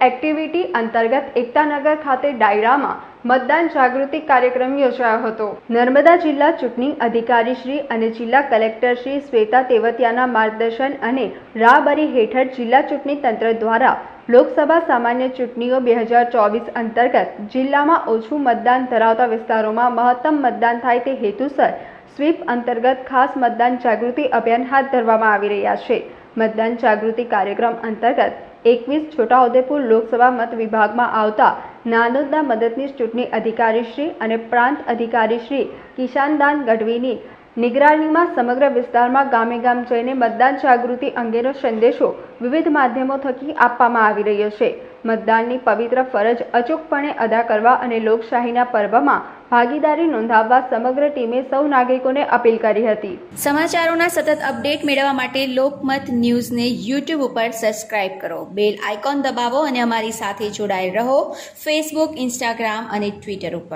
Activity અંતર્ગત એકતાનગર ખાતે ડાયરામાં મતદાન જાગૃતિ કાર્યક્રમ યોજાયો હતો. નર્મદા જિલ્લા ચૂંટણી અધિકારી શ્રી અને જિલ્લા કલેક્ટર શ્રી શ્વેતા તેવતિયાના માર્ગદર્શન અને રાહબરી હેઠળ જિલ્લા ચૂંટણી તંત્ર દ્વારા લોકસભા સામાન્ય ચૂંટણીઓ બે હજાર ચોવીસ અંતર્ગત જિલ્લામાં ઓછું મતદાન ધરાવતા વિસ્તારોમાં મહત્તમ મતદાન થાય તે હેતુસર સ્વીપ અંતર્ગત ખાસ મતદાન જાગૃતિ અભિયાન હાથ ધરવામાં આવી રહ્યા છે. મતદાન જાગૃતિ કાર્યક્રમ અંતર્ગત એકવીસ છોટાઉદેપુર લોકસભા મત વિભાગમાં આવતા નાનોદના મદદનીશ ચૂંટણી અધિકારી શ્રી અને પ્રાંત અધિકારી શ્રી કિશાનદાન ગઢવીની નિગરાનીમાં સમગ્ર વિસ્તારમાં ગામે ગામ જઈને મતદાન જાગૃતિ અંગેનો સંદેશો વિવિધ માધ્યમો થકી આપવામાં આવી રહ્યો છે. મતદાનની પવિત્ર ફરજ અચૂકપણે અદા કરવા અને લોકશાહીના પર્વમાં ભાગીદારી નોંધાવવા સમગ્ર ટીમે સૌ નાગરિકોને અપીલ કરી હતી. સમાચારોના સતત અપડેટ મેળવવા માટે લોકમત ન્યૂઝને યુટ્યુબ ઉપર સબસ્ક્રાઇબ કરો. બેલ આઇકોન દબાવો અને અમારી સાથે જોડાયેલ રહો. ફેસબુક ઇન્સ્ટાગ્રામ અને ટ્વિટર ઉપર.